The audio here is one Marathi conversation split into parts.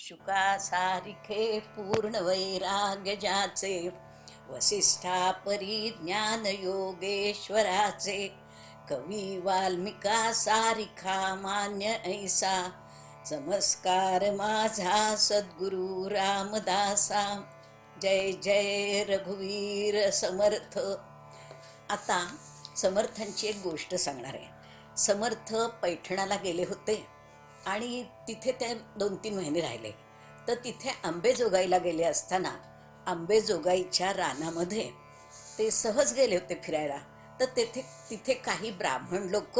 शुका सारिखे पूर्ण वैराग्य ज्याचे वसिष्ठा परिज्ञान योगेश्वराचे कवी वाल्मिका सारिखा मान्य ऐसा समस्कार माझा सद्गुरु रामदासा जय जय रघुवीर समर्थ. आता समर्थांची एक गोष्ट सांगणार आहे. समर्थ पैठणाला गेले होते. आणि तिथे ते दोन तीन महिने राहिले. तर तिथे आंबेजोगाईला गेले असताना आंबेजोगाईच्या रानामध्ये ते सहज गेले होते फिरायला. तर तेथे तिथे काही ब्राह्मण लोक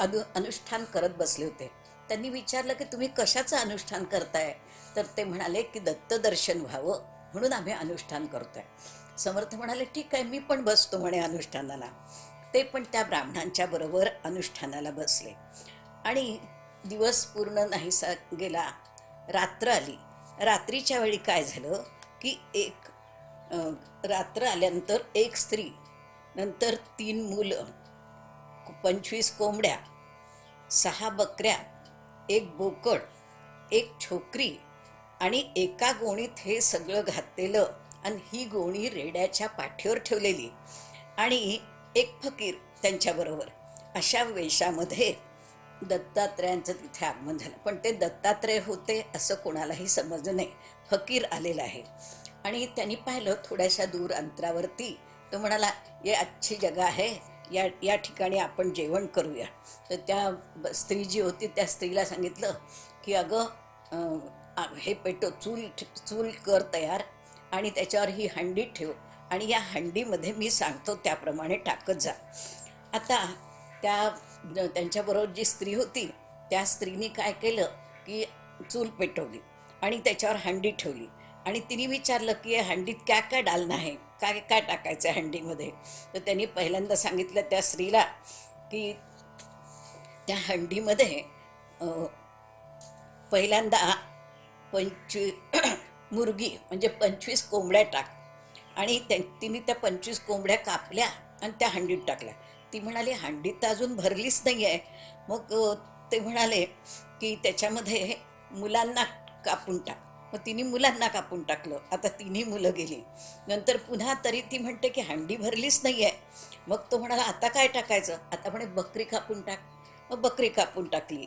अनु अनुष्ठान करत बसले होते. त्यांनी विचारलं की तुम्ही कशाचं अनुष्ठान करताय? तर ते म्हणाले की दत्तदर्शन व्हावं म्हणून आम्ही अनुष्ठान करतोय. समर्थ म्हणाले ठीक आहे मी पण बसतो म्हणे अनुष्ठानाला. ते पण त्या ब्राह्मणांच्या बरोबर अनुष्ठानाला बसले. आणि दिवस पूर्ण नाहीसा गेला. रात्र आली. रात्रीच्या वेळी काय झालं की एक रात्र आल्यानंतर एक स्त्री नंतर तीन मुलं पंचवीस कोंबड्या सहा बकऱ्या एक बोकड एक छोकरी आणि एका गोणीत हे सगळं घातलेलं आणि ही गोणी रेड्याच्या पाठीवर ठेवलेली आणि एक फकीर त्यांच्याबरोबर अशा वेशामध्ये दत्तात्रयांचं तिथे आगमन झालं. पण ते दत्तात्रय होते असं कोणालाही समजलं नाही फकीर आलेला आहे. आणि त्यांनी पाहिलं थोड्याशा दूर अंतरावरती. तो म्हणाला ये अच्छी जगा आहे या या ठिकाणी आपण जेवण करूया. तर त्या ब- स्त्री जी होती त्या स्त्रीला सांगितलं की अगं हे पेटो चूल चूल कर तयार आणि त्याच्यावर ही हंडी ठेव आणि या हंडीमध्ये मी सांगतो त्याप्रमाणे टाकत जा. आता त्या त्यांच्याबरोबर जी स्त्री होती त्या स्त्रीने काय केलं की चूल पेटवली आणि त्याच्यावर हंडी ठेवली. आणि तिने विचारलं की हंडीत काय काय डालणं आहे? काय काय टाकायचं आहे हंडीमध्ये? तर त्यांनी पहिल्यांदा सांगितलं त्या स्त्रीला की त्या हंडीमध्ये पहिल्यांदा पंचवी मुर्गी म्हणजे पंचवीस कोंबड्या टाक. आणि त्या तिने त्या पंचवीस कोंबड्या कापल्या आणि त्या हंडीत टाकल्या. ती म्हणाली हांडी तर अजून भरलीच नाही आहे मग ते म्हणाले की त्याच्यामध्ये मुलांना कापून टाक. मग तिने मुलांना कापून टाकलं. आता तिन्ही मुलं गेली. नंतर पुन्हा तरी ती म्हणते की हांडी भरलीच नाही आहे मग तो म्हणाला आता काय टाकायचं? आता म्हणे बकरी कापून टाक. मग बकरी कापून टाकली.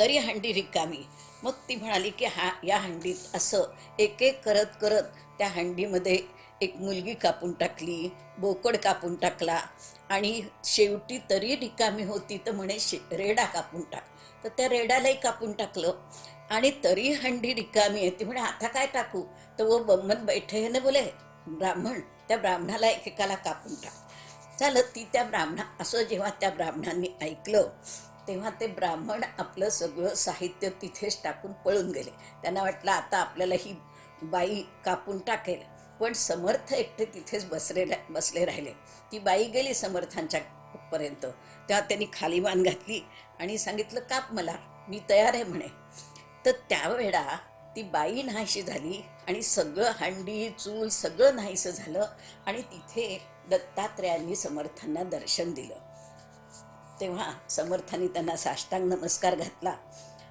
तरी हांडी रिकामी. मग ती म्हणाली की हा या हंडीत असं एक एक करत करत त्या हंडीमध्ये एक मुलगी कापून टाकली बोकड कापून टाकला आणि शेवटी तरी रिकामी होती तर म्हणे शे रेडा कापून टाक. तर त्या रेडालाही कापून टाकलं आणि तरी हंडी रिकामी आहे. ती म्हणे आता काय टाकू? तर वो बम्मन बैठे है ना बोले ब्राह्मण त्या ब्राह्मणाला एकेकाला कापून टाक. चालत ती त्या ब्राह्मणा असं जेव्हा त्या ब्राह्मणांनी ऐकलं तेव्हा ते ब्राह्मण आपलं सगळं साहित्य तिथेच टाकून पळून गेले. त्यांना वाटलं आता आपल्याला ही बाई कापून टाकेल. पण समर्थ एकटे तिथेच बसले बसले राहिले. ती बाई गेली समर्थांच्या पर्यंत. तेव्हा त्यांनी खाली मान घातली आणि सांगितलं काप मला मी तयार आहे म्हणे. तर त्यावेळा ती बाई नाहीशी झाली आणि सगळं हंडी चूल सगळं नाहीसं झालं आणि तिथे दत्तात्रयांनी समर्थांना दर्शन दिलं. तेव्हा समर्थांनी त्यांना साष्टांग नमस्कार घातला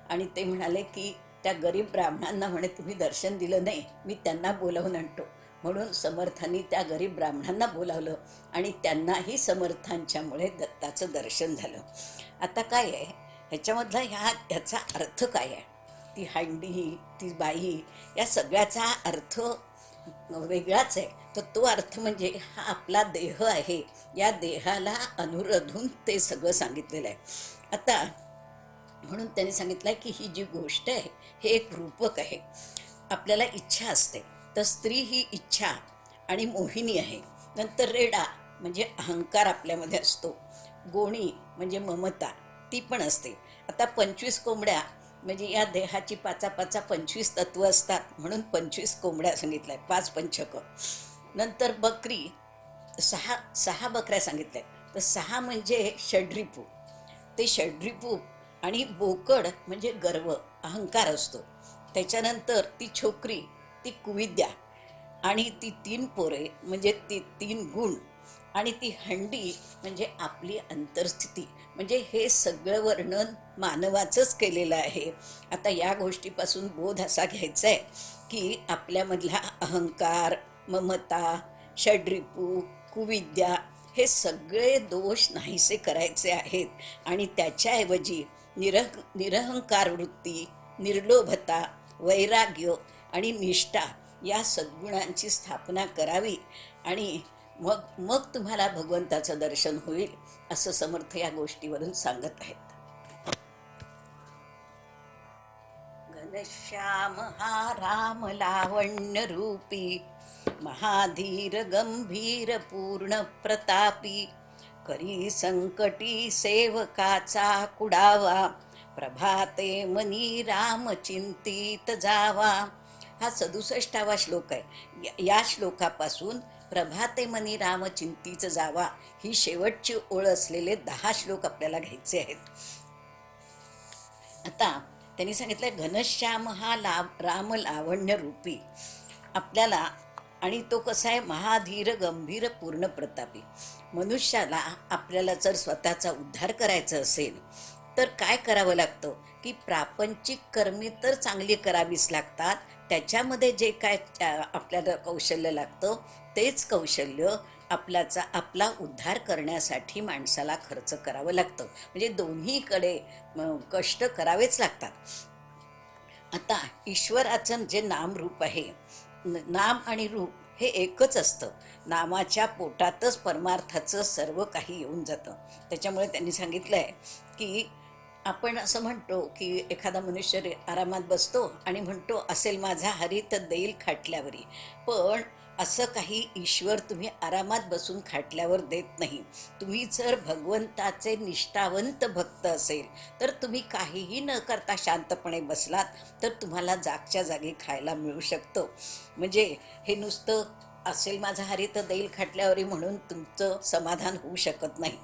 आणि ते म्हणाले की त्या गरीब ब्राह्मणांना म्हणे तुम्ही दर्शन दिलं नाही मी त्यांना बोलावून आणतो. म्हणून समर्थांनी त्या गरीब ब्राह्मणांना बोलावलं आणि त्यांनाही समर्थांच्यामुळे दत्ताचं दर्शन झालं. आता काय आहे? ह्याच्यामधला ह्या ह्याचा अर्थ काय आहे? ती हांडी ती बाई या सगळ्याचा अर्थ वेगळाच आहे. तर तो अर्थ म्हणजे हा आपला देह आहे. या देहाला अनुरोधून ते सगळं सांगितलेलं आहे. आता म्हणून त्यांनी सांगितलं आहे की ही जी गोष्ट आहे हे एक रूपक आहे. आपल्याला इच्छा असते. तर स्त्री ही इच्छा आणि मोहिनी आहे. नंतर रेडा म्हणजे अहंकार आपल्यामध्ये असतो. गोणी म्हणजे ममता ती पण असते. आता पंचवीस कोंबड्या म्हणजे या देहाची पाचा पाचा पंचवीस तत्व असतात म्हणून पंचवीस कोंबड्या सांगितल्या. पाच पंचक. नंतर बकरी सहा सहा बकऱ्या सांगितल्या. तर सहा म्हणजे षड्रिपू. ते षड्रिपू आणि बोकड म्हणजे गर्व अहंकार असतो. त्याच्यानंतर ती छोकरी ती कुविद्या आणि ती तीन पोरे म्हणजे ती तीन गुण आणि ती हंडी म्हणजे आपली अंतर्स्थिती. म्हणजे हे सगळं वर्णन मानवाचंच केलेलं आहे. आता या गोष्टीपासून बोध असा घ्यायचा आहे की आपल्यामधला अहंकार ममता षड्रिपू कुविद्या हे सगळे दोष नाहीसे करायचे आहेत. आणि त्याच्याऐवजी निरह निरहंकार वृत्ती निर्लोभता वैराग्य आणि निष्ठा या सद्गुणांची स्थापना करावी आणि मग मग तुम्हाला भगवंताचं दर्शन होईल असं समर्थ या गोष्टीवरून सांगत आहेत. घनश्याम हा राम लावण्य रूपी महाधीर गंभीर पूर्ण प्रतापी करी संकटी सेवकाचा कुडावा प्रभाते मनी राम चिंतित जावा हा सदुसष्टावा श्लोक आहे. या- श्लोकापासून प्रभाते मनी राम चिंतीचं जावा ही शेवटची ओळ असलेले दहा श्लोक आपल्याला घ्यायचे आहेत. आता त्यांनी सांगितलं घनश्याम हा लाभ राम लावण्य रूपी. आपल्याला आणि तो कसा आहे? महाधीर गंभीर पूर्ण प्रतापी. मनुष्याला आपल्याला जर स्वतःचा उद्धार करायचा असेल तर काय करावं लागतं? की प्रापंचिक कर्मी तर चांगली करावीच लागतात त्याच्यामध्ये जे काय आपल्याला कौशल्य लागतं तेच कौशल्य आपल्याचा आपला उद्धार करण्यासाठी माणसाला खर्च करावं लागतं. म्हणजे दोन्हीकडे कष्ट करावेच लागतात. आता ईश्वराचं जे नामरूप आहे नाम आणि रूप हे एकच असतं. नामाच्या पोटातच परमार्थाचं सर्व काही येऊन जातं. त्याच्यामुळे त्यांनी सांगितलं आहे की आपण असं म्हणतो की एखादा मनुष्य आरामात बसतो आणि म्हणतो असेल माझा हरी तर देईल खाटल्यावरी. पण असं काही ईश्वर तुम्ही आरामात बसून खाटल्यावर देत नाही. तुम्ही जर भगवंताचे निष्ठावंत भक्त असेल तर तुम्ही काहीही न करता शांतपणे बसलात तर तुम्हाला जागच्या जागी खायला मिळू शकतं. म्हणजे हे नुसतं असेल माझा हरी तर देईल खाटल्यावरी म्हणून तुमचं समाधान होऊ शकत नाही.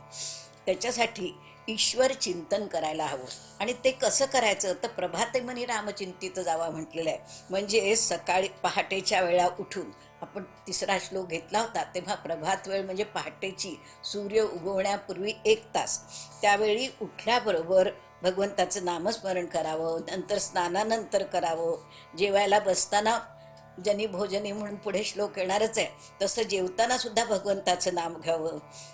त्याच्यासाठी ईश्वर चिंतन करायला हवं. आणि ते कसं करायचं? तर प्रभाते म्हणे रामचिंतित जावा म्हटलेलं आहे. म्हणजे सकाळी पहाटेच्या वेळा उठून आपण तिसरा श्लोक घेतला होता तेव्हा प्रभात वेळ म्हणजे पहाटेची. सूर्य उगवण्यापूर्वी एक तास. त्यावेळी उठल्याबरोबर भगवंताचं नामस्मरण करावं नंतर स्नानानंतर करावं. जेवायला बसताना जनी भोजनी म्हणून पुढे श्लोक येणारच आहे. तसं जेवताना सुद्धा भगवंताचं नाम घ्यावं.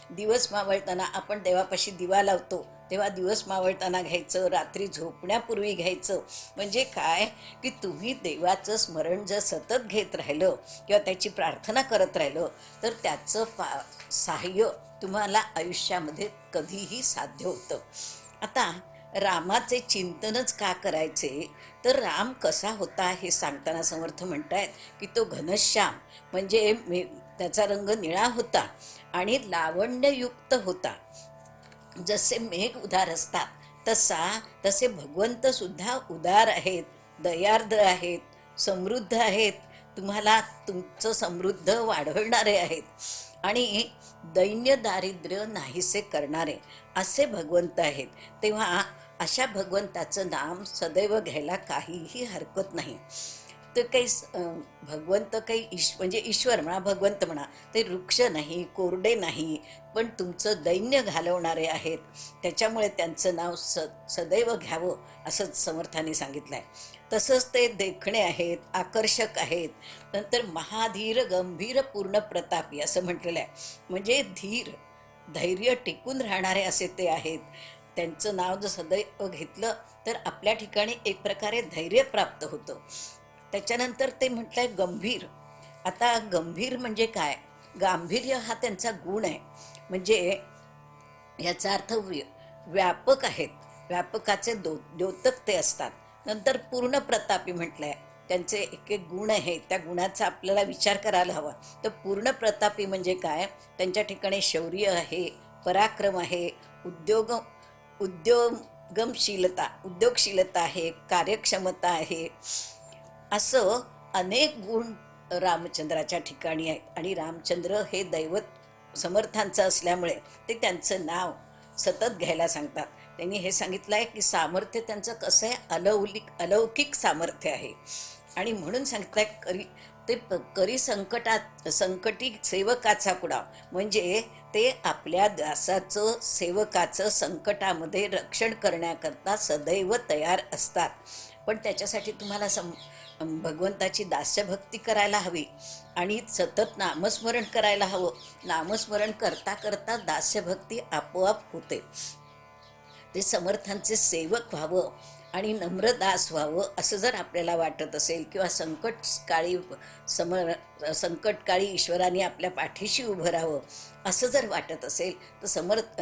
दिवस मावळताना आपण देवापाशी दिवा लावतो. तेव्हा दिवस मावळताना घ्यायचं रात्री झोपण्यापूर्वी घ्यायचं. म्हणजे काय? की तुम्ही देवाचं स्मरण जर सतत घेत राहिलं किंवा त्याची प्रार्थना करत राहिलं तर त्याचं पा सहाय्य तुम्हाला आयुष्यामध्ये कधीही साध्य होतं. आता रामाचे चिंतनच का करायचे? तर राम कसा होता हे सांगताना समर्थ म्हणतायत की तो घनश्याम म्हणजे मे त्याचा रंग निळा होता आणि लावण्ययुक्त होता. जसे मेघ उदार असतात तसा तसे भगवंत सुद्धा उदार आहेत दयार्द आहेत समृद्ध आहेत. तुम्हाला तुमचं समृद्ध वाढवणारे आहेत. आणि दैन्य दारिद्र्य नाहीसे करणारे असे भगवंत आहेत. तेव्हा अशा भगवंताचं नाम सदैव घ्यायला काहीही हरकत नाही. तर काही भगवंत काही ईश म्हणजे ईश्वर म्हणा भगवंत म्हणा ते वृक्ष नाही कोरडे नाही पण तुमचं दैन्य घालवणारे आहेत. त्याच्यामुळे त्यांचं नाव स सदैव घ्यावं असंच समर्थाने सांगितलं आहे तसंच ते देखणे आहेत आकर्षक आहेत. नंतर महाधीर गंभीर पूर्ण प्रतापी असं म्हटलेलं आहे. म्हणजे धीर धैर्य टिकून राहणारे असे ते आहेत. त्यांचं नाव जर सदैव घेतलं तर आपल्या ठिकाणी एक प्रकारे धैर्य प्राप्त होतं. त्याच्यानंतर ते म्हटलंय गंभीर. आता गंभीर म्हणजे काय? गांभीर्य हा त्यांचा गुण आहे. म्हणजे याचा अर्थ व्य व्यापक आहेत. व्यापकाचे दो द्योतक ते असतात. नंतर पूर्ण प्रतापी म्हटलंय. त्यांचे एक एक गुण आहे. त्या गुणाचा आपल्याला विचार करायला हवा. तर पूर्ण प्रतापी म्हणजे काय? त्यांच्या ठिकाणी शौर्य आहे पराक्रम आहे उद्योग उद्योगमशीलता उद्योगशीलता आहे कार्यक्षमता आहे असं अनेक गुण रामचंद्राच्या ठिकाणी आहेत आणि रामचंद्र हे दैवत समर्थांचं असल्यामुळे ते त्यांचं नाव सतत घ्यायला सांगतात. त्यांनी हे सांगितलं आहे की सामर्थ्य त्यांचं कसं आहे? अलौलिक अलौकिक सामर्थ्य आहे. आणि म्हणून सांगितलं आहे करी ते प- करी संकटात संकटी सेवकाचा कुडाव म्हणजे ते आपल्या दासाचं सेवकाचं संकटामध्ये रक्षण करण्याकरता सदैव तयार असतात. पण त्याच्यासाठी तुम्हाला सम भगवंताची दास्यभक्ती करायला हवी आणि सतत नामस्मरण करायला हवं. नामस्मरण करता करता दास्यभक्ती आपोआप होते. ते समर्थांचे सेवक व्हावं. आणि नम्रदास व्हावं असं जर आपल्याला वाटत असेल किंवा संकट काळी समर संकटकाळी ईश्वराने आपल्या पाठीशी उभं राहावं असं जर वाटत असेल तर समर्थ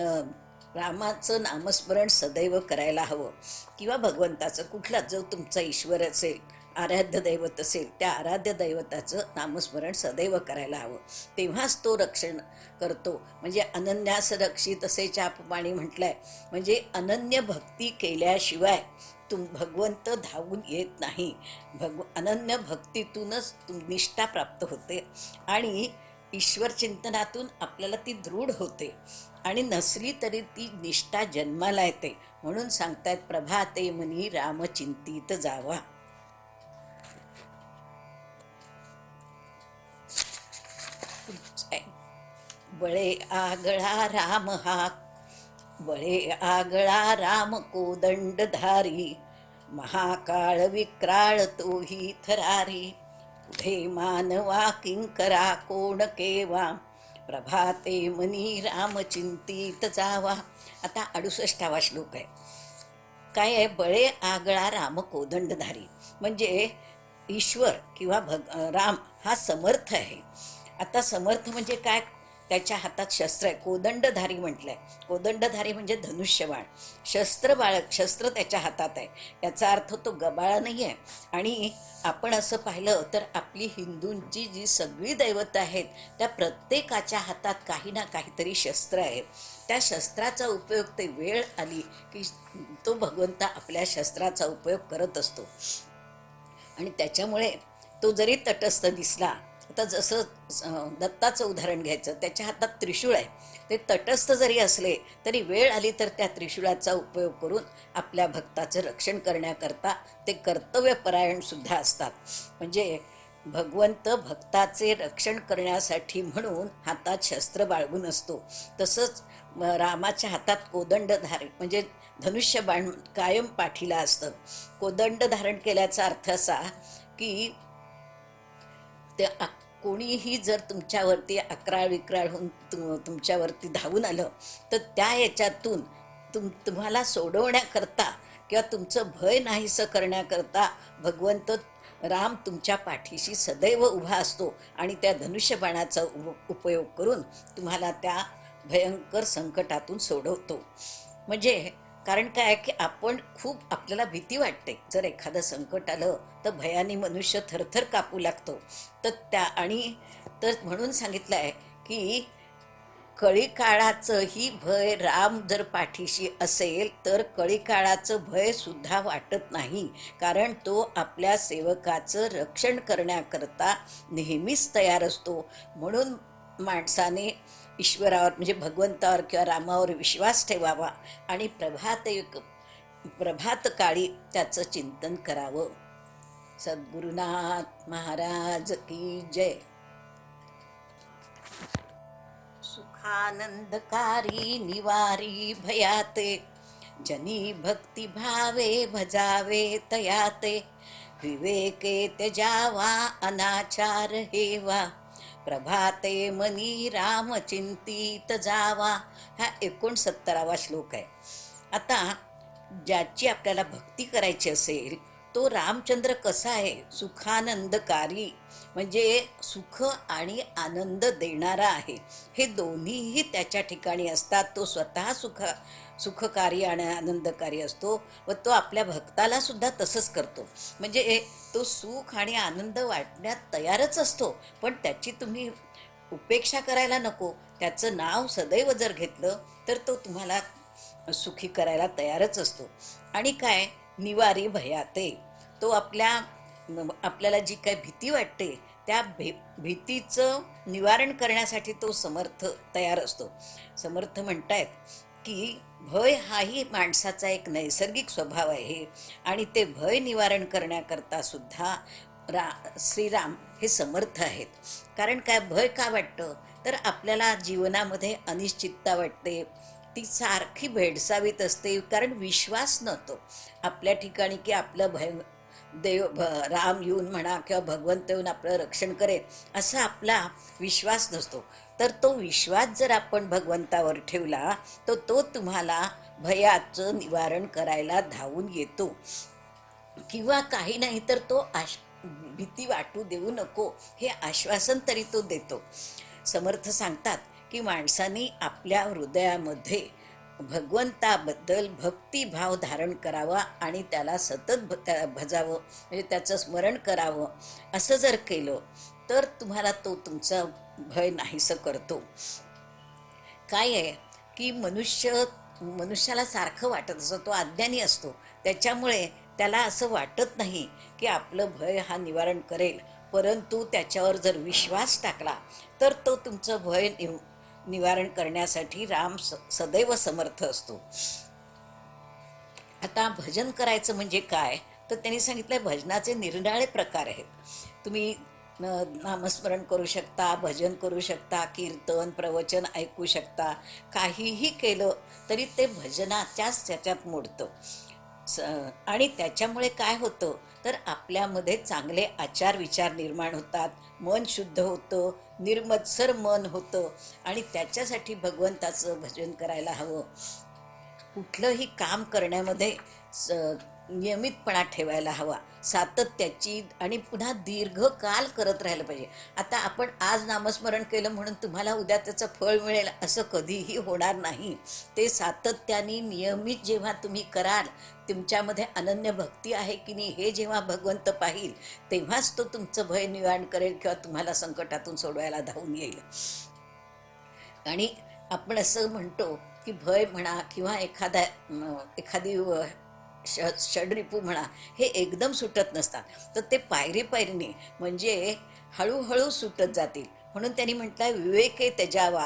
रामाचं नामस्मरण सदैव करायला हवं. किंवा भगवंताचं कुठला जो तुमचा ईश्वर असेल आराध्य दैवत असेल त्या आराध्य दैवताचं नामस्मरण सदैव करायला हवं. तेव्हाच तो रक्षण करतो. म्हणजे अनन्यास रक्षित असे चापमाणी म्हटलंय. म्हणजे अनन्य भक्ती केल्याशिवाय तुम भगवंत धावून येत नाही. भगव अनन्य भक्तीतूनच तुम निष्ठा प्राप्त होते. आणि ईश्वर चिंतनातून आपल्याला ती दृढ होते. आणि नसली तरी ती निष्ठा जन्माला येते. म्हणून सांगतायत प्रभाते मनी रामचिंतित जावा. बळे आगळा राम हा. बळे आगळा राम कोदंडधारी. महाकाळ विक्राळ तोही थरारी. पुढे मानवा किंकरा कोण केवा. प्रभाते मनी राम चिंतित जावा. आता अडुसष्टावा श्लोक आहे. काय आहे? बळे आगळा राम कोदंडधारी. म्हणजे ईश्वर किंवा भग राम हा समर्थ आहे. आता समर्थ म्हणजे काय? त्याच्या हातात शस्त्र आहे. कोदंडधारी म्हटलंय. कोदंडधारी म्हणजे धनुष्यबाण. शस्त्र बाळ शस्त्र त्याच्या हातात आहे. याचा अर्थ तो गबाळा नाही आहे आणि आपण असं पाहिलं तर आपली हिंदूंची जी सगळी दैवतं आहेत त्या प्रत्येकाच्या हातात काही ना काहीतरी शस्त्र आहे. त्या शस्त्राचा उपयोग ते वेळ आली की तो भगवंत आपल्या शस्त्राचा उपयोग करत असतो. आणि त्याच्यामुळे तो जरी तटस्थ दिसला आता जसं दत्ताचं उदाहरण घ्यायचं त्याच्या हातात त्रिशूळ आहे. ते तटस्थ जरी असले तरी वेळ आली तर त्या त्रिशूळाचा उपयोग करून आपल्या भक्ताचं रक्षण करण्याकरता ते कर्तव्यपरायणसुद्धा असतात. म्हणजे भगवंत भक्ताचे रक्षण करण्यासाठी म्हणून हातात शस्त्र बाळगून असतो. तसंच रामाच्या हातात कोदंड धारण म्हणजे धनुष्य बाण कायम पाठीला असतं. कोदंड धारण केल्याचा अर्थ असा की ते कोणीही जर तुमच्यावरती अकराळ विक्राळ होऊन तु तुमच्यावरती धावून आलं तर त्या याच्यातून तुम तुम्हाला सोडवण्याकरता किंवा तुमचं भय नाहीसं करण्याकरता भगवंत राम तुमच्या पाठीशी सदैव उभा असतो आणि त्या धनुष्यबाणाचा उप उपयोग करून तुम्हाला त्या भयंकर संकटातून सोडवतो. म्हणजे कारण काय आहे की आपण खूप आपल्याला भीती वाटते. जर एखादं संकट आलं तर भयाने मनुष्य थरथर कापू लागतो. तर त्या आणि तर म्हणून सांगितलं आहे की कळीकाळाचंही भय राम जर पाठीशी असेल तर कळीकाळाचं काळाचं भयसुद्धा वाटत नाही. कारण तो आपल्या सेवकाचं रक्षण करण्याकरता नेहमीच तयार असतो. म्हणून माणसाने ईश्वरावर म्हणजे भगवंतावर किंवा रामावर विश्वास ठेवावा आणि प्रभात प्रभात काळी त्याचं चिंतन करावं. सद्गुरुनाथ महाराज की जय. सुखानंदकारी निवारी भयाते जनी भक्ती भावे भजावे तयाते विवेके त्यजावा अनाचार हेवा. प्रभाते मनी राम चिंतित जावा. हा एकोणसत्तरावा श्लोक आहे. आता ज्याची आपल्याला भक्ती करायची असेल तो रामचंद्र कसा आहे? सुखानंदकारी. म्हणजे सुख आणि आनंद देणारा आहे. हे दोन्हीही त्याच्या ठिकाणी असतात. तो स्वतः सुख सुखकारी आणि आनंदकारी असतो व तो आपल्या भक्ताला सुद्धा तसंच करतो. म्हणजे तो सुख आणि आनंद वाटण्यात तयारच असतो. पण त्याची तुम्ही उपेक्षा करायला नको. त्याचं नाव सदैव जर घेतलं तर तो तुम्हाला सुखी करायला तयारच असतो. आणि काय? निवारी भयाते. तो आपल्या आपल्याला जी काय भीती वाटते त्या भी भीतीचं निवारण करण्यासाठी तो समर्थ तयार असतो. समर्थ म्हणतायत की भय हाही माणसाचा एक नैसर्गिक स्वभाव आहे आणि ते भय निवारण करण्याकरता सुद्धा रा श्रीराम हे समर्थ आहेत. कारण काय भय का वाटतं? तर आपल्याला जीवनामध्ये अनिश्चितता वाटते ती सारखी भेडसावीत असते कारण विश्वास नव्हतो आपल्या ठिकाणी की आपलं भय देव भ राम येऊन म्हणा किंवा भगवंत येऊन आपलं रक्षण करेल असा आपला विश्वास नसतो. तर तो विश्वास जर आपण भगवंतावर ठेवला तर तो तुम्हाला भयाचं निवारण करायला धावून येतो. किंवा काही नाही तर तो आश भीती वाटू देऊ नको हे आश्वासन तरी तो देतो. समर्थ सांगतात की माणसाने आपल्या हृदयामध्ये भगवंताबद्दल भक्तिभाव धारण करावा आणि त्याला सतत भ भजावं म्हणजे त्याचं स्मरण करावं असं जर केलं तर तुम्हाला तो तुमचा भय नाहीसं करतो. काय आहे की मनुष्य मनुष्याला सारखं वाटत असतो तो अज्ञानी असतो. त्याच्यामुळे त्याला असं वाटत नाही की आपलं भय हा निवारण करेल परंतु त्याच्यावर जर विश्वास टाकला तर तो तुमचं भय निवारण करण्यासाठी राम स सदैव समर्थ असतो. आता भजन करायचं म्हणजे काय? तर त्यांनी सांगितलं भजनाचे निरनिराळे प्रकार आहेत. तुम्ही नामस्मरण करू शकता भजन करू शकता कीर्तन प्रवचन ऐकू शकता. काहीही केलं तरी ते भजनाच्याच त्याच्यात मोडतं. स आणि त्याच्यामुळे काय होतं? तर आपल्यामध्ये चांगले आचार विचार निर्माण होतात. मन शुद्ध होतं निर्मत्सर मन होतं आणि त्याच्यासाठी भगवंताचं भजन करायला हवं. कुठलंही काम करण्यामध्ये स नियमितपणा ठेवायला हवा. सातत्याची आणि पुन्हा दीर्घकाल करत राहिलं पाहिजे. आता आपण आज नामस्मरण केलं म्हणून तुम्हाला उद्या त्याचं फळ मिळेल असं कधीही होणार नाही. ते सातत्याने नियमित जेव्हा तुम्ही कराल तुमच्यामध्ये अनन्य भक्ती आहे की नाही हे जेव्हा भगवंत पाहिल तेव्हाच तो तुमचं भय निवारण करेल किंवा तुम्हाला संकटातून सोडवायला धावून येईल. आणि आपण असं म्हणतो की भय म्हणा किंवा एखादा एखादी ष षडरिपू म्हणा हे एकदम सुटत नसतात. तर ते पायरी पायरीने म्हणजे हळूहळू सुटत जातील. म्हणून त्यांनी म्हटलं विवेके त्याजावा.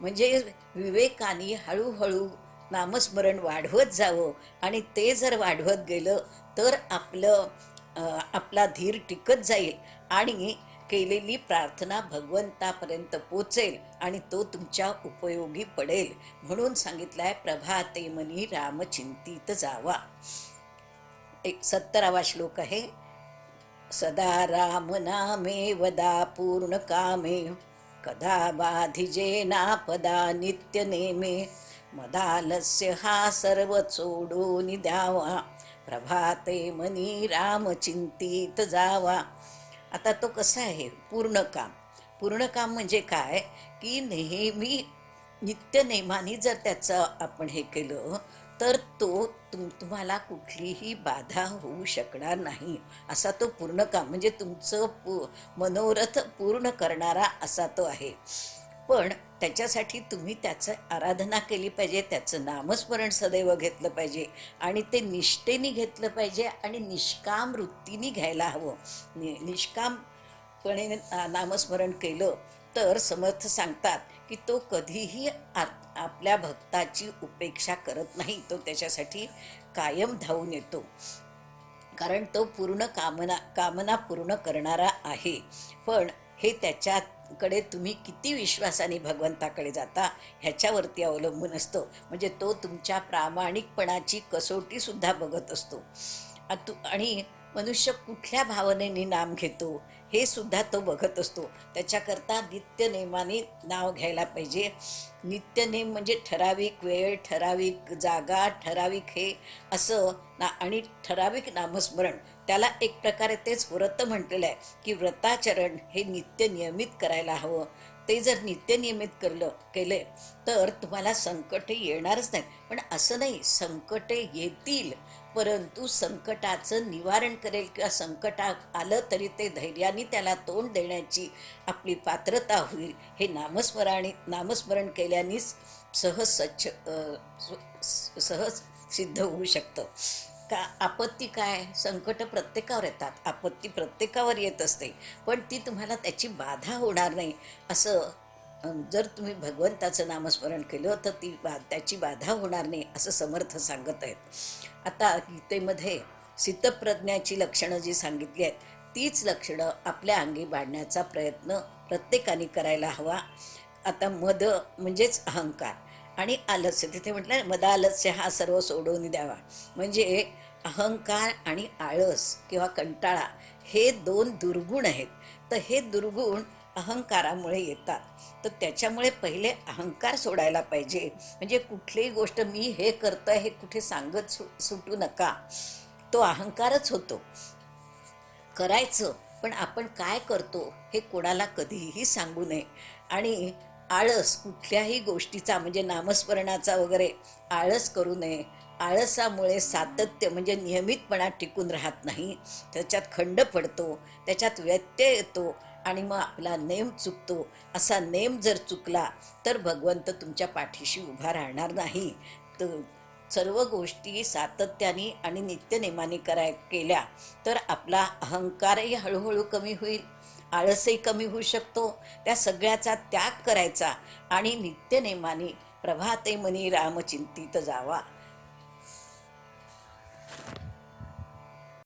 म्हणजे विवेकाने हळूहळू नामस्मरण वाढवत जावं आणि ते जर वाढवत गेलं तर आपलं आपला धीर टिकत जाईल आणि केलेली प्रार्थना भगवंतापर्यंत पोचेल आणि तो तुमच्या उपयोगी पडेल म्हणून सांगितलंय प्रभाते मनी रामचिंतित जावा. एक सत्तरावा श्लोक आहे सदा राम नामे वदा पूर्ण कामे कदा बाधिजे नापदा नित्य नेमे मदालस्य हा सर्व चोडून द्यावा प्रभाते मनी राम चिंतीत जावा. आता तो कसा आहे? पूर्ण काम. पूर्ण काम म्हणजे काय? की नेहमी नित्यनेमाने जर त्याचं आपण हे केलं तर तो तुम तुम्हाला कुठलीही बाधा होऊ शकणार नाही. असा तो पूर्ण काम म्हणजे तुमचं पू मनोरथ पूर्ण करणारा असा तो आहे. पण त्याच्यासाठी तुम्ही त्याचं आराधना केली पाहिजे त्याचं नामस्मरण सदैव घेतलं पाहिजे आणि ते निष्ठेने घेतलं पाहिजे आणि निष्काम वृत्तीने घ्यायला हवं. नि निष्कामपणे नामस्मरण केलं तर समर्थ सांगतात की तो कधीही आपल्या भक्ताची उपेक्षा करत नाही तो त्याच्यासाठी कायम धावून येतो. कारण तो पूर्ण कामना कामना पूर्ण करणारा आहे. पण हे त्याच्याकडे तुम्ही किती विश्वासाने भगवंताकडे जाता ह्याच्यावरती अवलंबून असतं. म्हणजे तो तुमच्या प्रामाणिकपणाची कसोटीसुद्धा बघत असतो. आतु आणि मनुष्य कुठल्या भावनेने नाम घेतो हे सुद्धा तो बघत असतो. त्याच्याकरता नित्यनेमाने नाव घ्यायला पाहिजे. नित्यनेम म्हणजे ठराविक वेळ ठराविक जागा ठराविक हे असं ना आणि ठराविक नामस्मरण. त्याला एक प्रकारे तेच व्रत म्हटलेलं आहे की व्रताचरण हे नित्य नियमित करायला हवं. ते जर नित्य नियमित करलं केले तर तुम्हाला संकटे येणारच नाही पण असं नाही संकटे येतील परंतु संकटाचं निवारण करेल किंवा संकट आलं तरी ते धैर्याने त्याला तोंड देण्याची आपली पात्रता होईल. हे नामस्मरणे नामस्मरण केल्यानेच सहज स्वच्छ सहज सिद्ध होऊ शकतं. का आपत्ती काय? संकट प्रत्येकावर येतात. आपत्ती प्रत्येकावर येत असते. पण ती तुम्हाला त्याची बाधा होणार नाही. असं जर तुम्ही भगवंताचं नामस्मरण केलं तर ती बा त्याची बाधा होणार नाही असं समर्थ सांगत आहेत. आता गीतेमध्ये सितप्रज्ञाची लक्षणं जी सांगितली आहेत तीच लक्षणं आपल्या अंगी बाळण्याचा प्रयत्न प्रत्येकाने करायला हवा. आता मद म्हणजेच अहंकार. आणि आलस्य. तिथे म्हटलं मद आलस्य हा सर्व सोडवून द्यावा. म्हणजे अहंकार आणि आळस किंवा कंटाळा हे दोन दुर्गुण आहेत. तर हे दुर्गुण अहंकारामुळे येतात. तर त्याच्यामुळे पहिले अहंकार सोडायला पाहिजे. म्हणजे कुठलीही गोष्ट मी हे करतं हे कुठे सांगत सु सुटू नका. तो अहंकारच होतो. करायचं पण आपण काय करतो हे कोणाला कधीही सांगू नये. आणि आळस कुठल्याही गोष्टीचा म्हणजे नामस्मरणाचा वगैरे आळस करू नये. आळसामुळे सातत्य म्हणजे नियमितपणा टिकून राहत नाही. त्याच्यात खंड पडतो त्याच्यात व्यत्यय येतो आणि मग आपला नेम चुकतो. असा नेम जर चुकला तर भगवंत तुमच्या पाठीशी उभा राहणार नाही. तर सर्व गोष्टी सातत्याने आणि नित्यनेमाने कराय केल्या तर आपला अहंकारही हळूहळू कमी होईल. आळसही कमी होऊ शकतो. त्या सगळ्याचा त्याग करायचा आणि नित्यनेमाने प्रभाते मनी रामचिंतित जावा.